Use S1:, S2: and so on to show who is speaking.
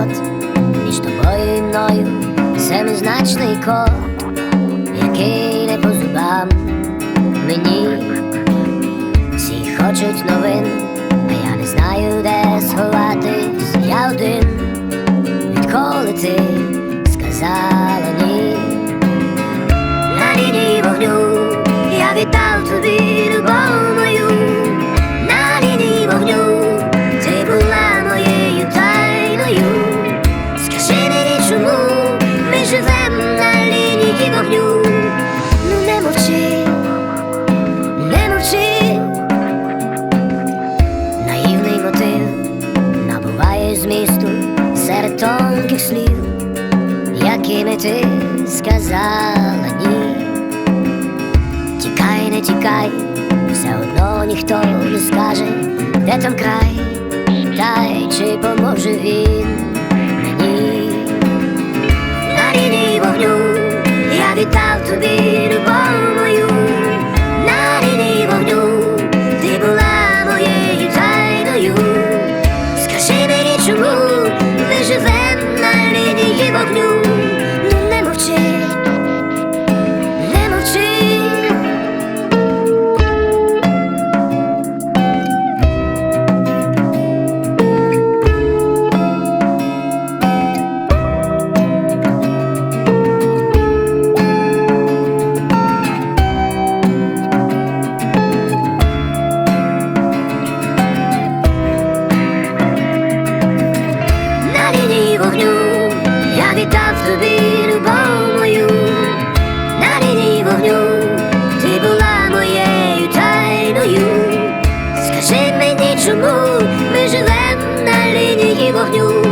S1: поворот між тобою і мною семизначний код, який не по зубам мені всі хочуть новин, а я не знаю, де сховатись я один, відколи ти. Ти сказала ні. Тікай, не тікай, все одно ніхто не скаже, де там край, та й чи поможе він чому ми живем на лінії вогню?